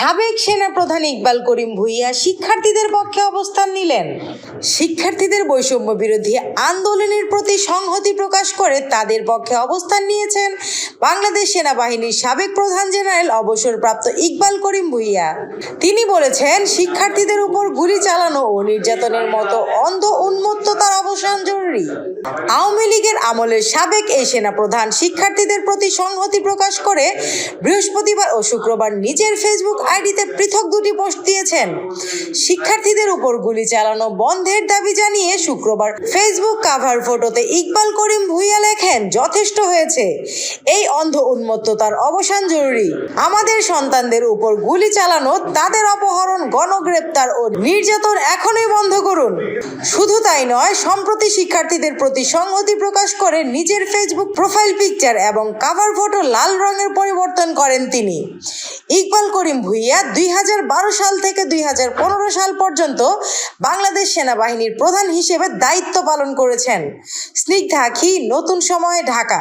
সাবেক সেনাপ্রধান ইকবাল করিম ভুইয়া শিক্ষার্থীদের পক্ষে অবস্থান নিলেন। শিক্ষার্থীদের বৈষম্য বিরোধী আন্দোলনের প্রতি সংহতি প্রকাশ করে তাদের পক্ষে অবস্থান নিয়েছেন বাংলাদেশ সেনাবাহিনীর সাবেক প্রধান জেনারেল অবসরপ্রাপ্ত ইকবাল করিম ভুইয়া। তিনি বলেছেন, শিক্ষার্থীদের উপর গুলি চালানো ও নির্যাতনের মতো অন্ধ উন্মত্ততার অবসান জরুরি। আওয়ামী লীগের আমলের সাবেক এই সেনাপ্রধান শিক্ষার্থীদের প্রতি সংহতি প্রকাশ করে বৃহস্পতিবার ও শুক্রবার নিজের ফেসবুক আইডিতে পৃথক দুটি পোস্ট দিয়েছেন। শিক্ষার্থীদের উপর গুলি চালানো বন্ধের দাবি জানিয়ে শুক্রবার ফেসবুক কাভার ফটোতে ইকবাল করিম ভুইয়া লেখেন, যথেষ্ট হয়েছে। এই অন্ধ উন্মত্ততার অবসান জরুরি। আমাদের সন্তানদের উপর গুলি চালানো, তাদের অপহরণ, গণগ্রেপ্তার ও নির্যাতন এখনই বন্ধ করুন। শুধু তাই নয়, সম্প্রতি শিক্ষার্থীদের প্রতি সংহতি প্রকাশ করে নিজের ফেসবুক প্রোফাইল পিকচার এবং কাভার ফটো লাল রঙের পরিবর্তন করেন তিনি। ইকবাল করিম ভুইয়া দুই হাজার বারো সাল থেকে দুই হাজার পনেরো সাল পর্যন্ত বাংলাদেশ সেনাবাহিনীর প্রধান হিসেবে দায়িত্ব পালন করেছেন। স্নিগ্ধা আখি, নতুন সময়ে ঢাকা।